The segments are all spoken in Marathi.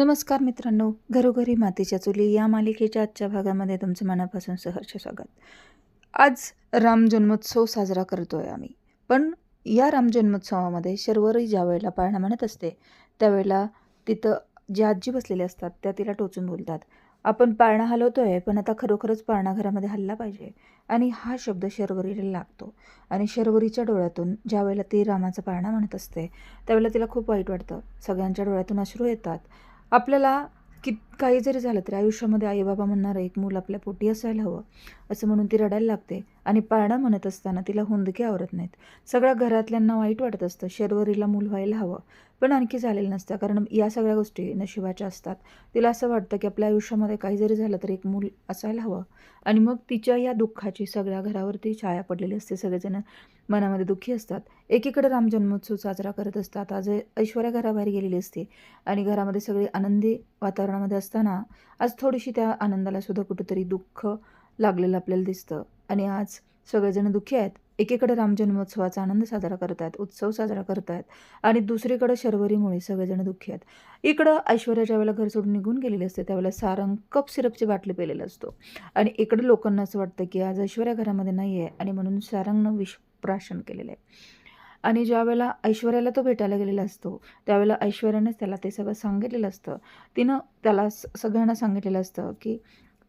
नमस्कार मित्रांनो घरोघरी मातीच्या चुली या मालिकेच्या आजच्या भागामध्ये तुमचं मनापासून सहर्ष स्वागत. आज राम जन्मोत्सव साजरा करतो आहे आम्ही पण या राम जन्मोत्सवामध्ये शर्वरी ज्या वेळेला पाळणा म्हणत असते त्यावेळेला तिथं ज्या आजी बसलेल्या असतात त्या तिला टोचून बोलतात. आपण पाळणा हलवतो आहे पण आता खरोखरच पाळणा घरामध्ये हल्ला पाहिजे आणि हा शब्द शर्वरीला लागतो. आणि शर्वरीच्या डोळ्यातून ज्या वेळेला ती रामाचा पाळणा म्हणत असते त्यावेळेला तिला खूप वाईट वाटतं. सगळ्यांच्या डोळ्यातून अश्रू येतात आपल्याला कित काही जरी झालं तरी आयुष्यामध्ये आई बाबा म्हणणारं एक मूल आपल्या पोटी असायला हवं असं म्हणून ती रडायला लागते आणि पाळणा म्हणत असताना तिला हुंदके आवरत नाहीत. सगळ्या घरातल्यांना वाईट वाटत असतं शर्वरीला मूल व्हायला हवं पण आणखी झालेलं नसतं. कारण या सगळ्या गोष्टी नशिबाच्या असतात. तिला असं वाटतं की आपल्या आयुष्यामध्ये काही जरी झालं तर एक मूल असायला हवं. आणि मग तिच्या या दुःखाची सगळ्या घरावरती छाया पडलेली असते. सगळेजण मनामध्ये दुःखी असतात. एकीकडे राम जन्मोत्सव साजरा करत असतात. आज ऐश्वर्या घराबाहेर गेलेली असते. आणि घरामध्ये सगळे आनंदी वातावरणामध्ये असतात. असताना आज थोडीशी त्या आनंदाला सुद्धा कुठंतरी दुःख लागलेलं आपल्याला दिसतं. आणि आज सगळेजण दुःखी आहेत. एकीकडे राम जन्मोत्सवाचा आनंद साजरा करत आहेत उत्सव साजरा करत आहेत आणि दुसरीकडे शर्वरीमुळे सगळेजण दुःखी आहेत. इकडं ऐश्वर्या ज्यावेळेला घर सोडून निघून गेलेली असते त्यावेळेला सारंग कप सिरपची बाटली पेलेला असतो. आणि इकडं लोकांना असं वाटतं की आज ऐश्वर्या घरामध्ये नाही आहे आणि म्हणून सारंगनं विष प्राशन केलेलं आहे. आणि ज्यावेळेला ऐश्वर्याला तो भेटायला गेलेला असतो त्यावेळेला ऐश्वर्यानेच त्याला ते सगळं सांगितलेलं असतं. तिनं त्याला स सगळ्यांना सांगितलेलं असतं की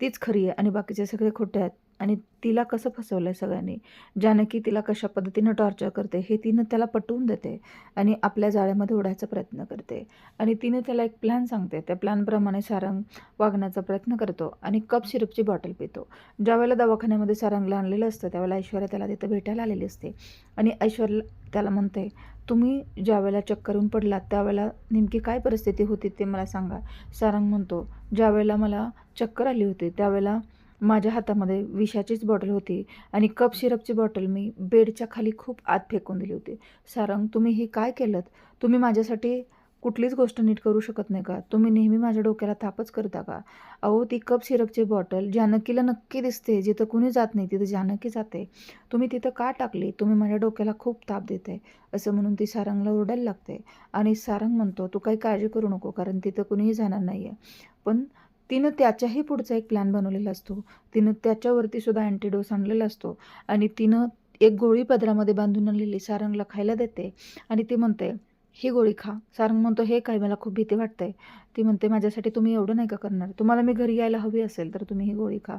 तीच खरी आहे आणि बाकीचे सगळे खोटे आहेत. आणि तिला कसं फसवलं आहे सगळ्यांनी? जानकी तिला कशा पद्धतीनं टॉर्चर करते हे तिनं त्याला पटवून देते आणि आपल्या जाळ्यामध्ये ओढायचा प्रयत्न करते. आणि तिनं त्याला एक प्लॅन सांगते. त्या प्लॅनप्रमाणे सारंग वागण्याचा प्रयत्न करतो आणि कप सिरपची बॉटल पितो. ज्यावेळेला दवाखान्यामध्ये सारंगला आणलेलं असतं त्यावेळेला ऐश्वर्या त्याला तिथं भेटायला आलेली असते. आणि ऐश्वर्या त्याला म्हणते तुम्ही ज्यावेळेला चक्कर येऊन पडलात त्यावेळेला नेमकी काय परिस्थिती होती ते मला सांगा. सारंग म्हणतो ज्यावेळेला मला चक्कर आली होती त्यावेळेला माझ्या हातामध्ये विषाचीच बॉटल होती आणि कप सिरपची बॉटल मी बेडच्या खाली खूप आत फेकून दिली होती. सारंग तुम्ही हे काय केलं तुम्ही माझ्यासाठी कुठलीच गोष्ट नीट करू शकत नाही का? तुम्ही नेहमी माझ्या डोक्याला तापच करता का? अहो ती कप सिरपची बॉटल जानकीला नक्की दिसते जिथं कुणी जात नाही तिथं जानकी जाते तुम्ही तिथं का टाकली? तुम्ही माझ्या डोक्याला खूप ताप देते असं म्हणून ती सारंगला ओरडायला लागते. आणि सारंग म्हणतो तू काही काळजी करू नको कारण तिथं कुणीही जाणार नाही आहे पण तिनं त्याच्याही पुढचा एक प्लॅन बनवलेला असतो. तिनं त्याच्यावरती सुद्धा अँटीडोस आणलेला असतो. आणि तिनं एक गोळी पदरामध्ये बांधून आणलेली सारंगला खायला देते. आणि ती म्हणते ही गोळी खा. सारंग म्हणतो हे काय मला खूप भीती वाटते. ती म्हणते माझ्यासाठी तुम्ही एवढं नाही का करणार? तुम्हाला मी घरी यायला हवी असेल तर तुम्ही ही गोळी खा.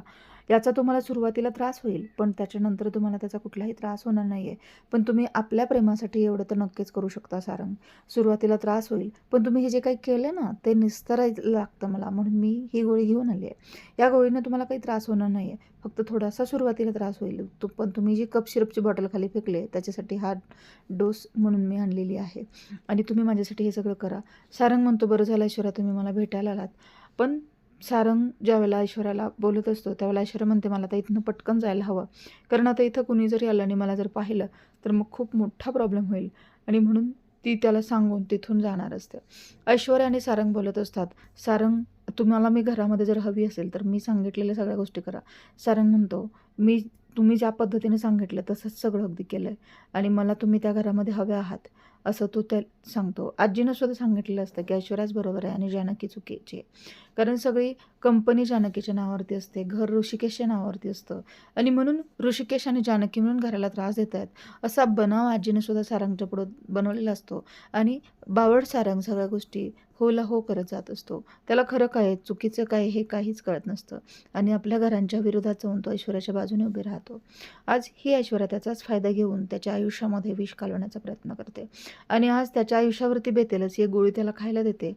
याचा तुम्हाला सुरुवातीला त्रास होईल पण त्याच्यानंतर तुम्हाला त्याचा कुठलाही त्रास होणार नाही आहे पण तुम्ही आपल्या प्रेमासाठी एवढं तर नक्कीच करू शकता सारंग. सुरुवातीला त्रास होईल पण तुम्ही हे जे काही केलं ना ते निस्तरायला लागतं मला. म्हणून मी ही गोळी घेऊन आली आहे. या गोळीनं तुम्हाला काही त्रास होणार नाही आहे फक्त थोडासा सुरुवातीला त्रास होईल. तो पण तुम्ही जी कप सिरपची बॉटल खाली फेकले त्याच्यासाठी हा डोस म्हणून मी आणलेली आहे. आणि तुम्ही माझ्यासाठी हे सगळं करा. सारंग म्हणतो बरं झालं ऐश्वर्या तुम्ही मला भेटायला आलात. पण सारंग ज्यावेळेला ऐश्वर्याला बोलत असतो त्यावेळेला ऐश्वर्या म्हणते मला आता इथनं पटकन जायला हवं. कारण आता इथं कुणी जरी आलं आणि मला जर पाहिलं तर मग खूप मोठा प्रॉब्लेम होईल. आणि म्हणून ती त्याला सांगून तिथून जाणार असते. ऐश्वर्या आणि सारंग बोलत असतात सारंग तुम्हाला मी घरामध्ये जर हवी असेल तर मी सांगितलेल्या सगळ्या गोष्टी करा. सारंग म्हणतो मी तुम्ही ज्या पद्धतीने सांगितलं तसंच सगळं अगदी केलं आहे आणि मला तुम्ही त्या घरामध्ये हव्या आहात. असं तो त्या सांगतो. आजीनं सुद्धा सांगितलेलं असतं की ऐश्वर्याच बरोबर आहे आणि जानकी चुकीची आहे. कारण सगळी कंपनी जानकीच्या नावावरती असते घर ऋषिकेशच्या नावावरती असतं. आणि म्हणून ऋषिकेश आणि जानकी म्हणून घराला त्रास देत आहेत. असा बनाव आजीनं सुद्धा सारंगच्या पुढं बनवलेला असतो. आणि बावड सारंग सगळ्या गोष्टी होला हो करत जात असतो. त्याला खरं काय चुकीचं काय हे काहीच कळत नसतं. आणि आपल्या घरांच्या विरोधात जाऊन तो ऐश्वर्याच्या बाजूने उभे राहतो. आज ही ऐश्वर्या त्याचाच फायदा घेऊन त्याच्या आयुष्यामध्ये विष घालवण्याचा प्रयत्न करते. आणि आज त्याच्या आयुष्यावरती बेतेलच ही गोळी त्याला खायला देते.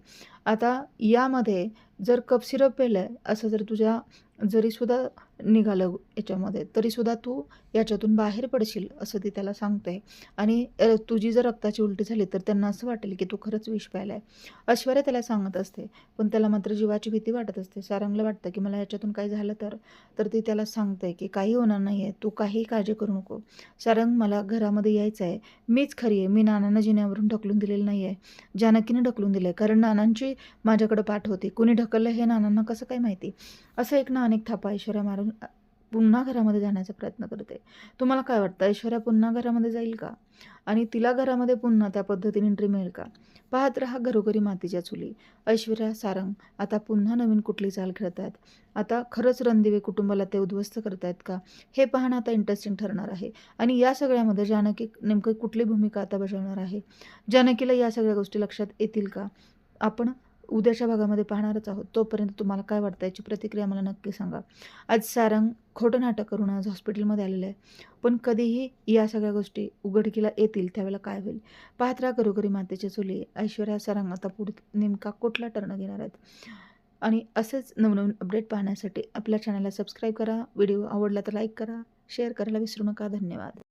आता यामध्ये जर कप सिरप पेलं आहे असं जर तुझ्या जरीसुद्धा निघालं याच्यामध्ये तरीसुद्धा तू याच्यातून बाहेर पडशील असं ती त्याला सांगते आणि तुझी जर रक्ताची उलटी झाली तर त्यांना असं वाटेल की तू खरंच विष प्यायला आहे ऐश्वर्या त्याला सांगत असते. पण त्याला मात्र जीवाची भीती वाटत असते. सारंगला वाटतं की मला याच्यातून काही झालं तर? तर ती त्याला सांगते की काही होणार नाही आहे तू काही काळजी करू नको. सारंग मला घरामध्ये यायचं आहे मीच खरी आहे. मी नानांना जिन्यावरून ढकलून दिलेलं नाही आहे जानकीने ढकलून दिलं आहे कारण नानांची माझ्याकडे पाठ होती. कुणी ढकललं हे नानांना कसं काय माहिती? असं एक ना अनेक थापा ऐश्वर्या मारून पुन्हा घरामध्ये जाण्याचा प्रयत्न करते. तुम्हाला काय वाटतं? ऐश्वर्या पुन्हा घरामध्ये जाईल का? आणि तिला घरामध्ये पुन्हा त्या पद्धतीने एंट्री मिळेल का? पाहत रहा घरोघरी मातीच्या चुली. ऐश्वर्या सारंग आता पुन्हा नवीन कुठली चाल खेळत आहेत आता खरंच रणदिवे कुटुंबाला ते उद्ध्वस्त करतायत का? हे पाहणं आता इंटरेस्टिंग ठरणार आहे. आणि या सगळ्यामध्ये जानकी नेमकं कुठली भूमिका आता बजावणार आहे? जानकीला या सगळ्या गोष्टी लक्षात येतील का? आपण उद्याच्या भागामध्ये पाहणारच आहोत. तोपर्यंत तुम्हाला काय वाटतं याची प्रतिक्रिया मला नक्की सांगा. आज सारंग खोटं नाटक करून आज हॉस्पिटलमध्ये आलेलं आहे. पण कधीही या सगळ्या गोष्टी उघडकीला येतील त्यावेळेला काय होईल? पाहत राहा घरोघरी मातेच्या चुली. ऐश्वर्या सारंग आता पुढे नेमका कुठला टर्न घेणार आहेत? आणि असेच नवनवीन अपडेट पाहण्यासाठी आपल्या चॅनलला सबस्क्राईब करा. व्हिडिओ आवडला तर लाईक करा शेअर करायला विसरू नका. धन्यवाद.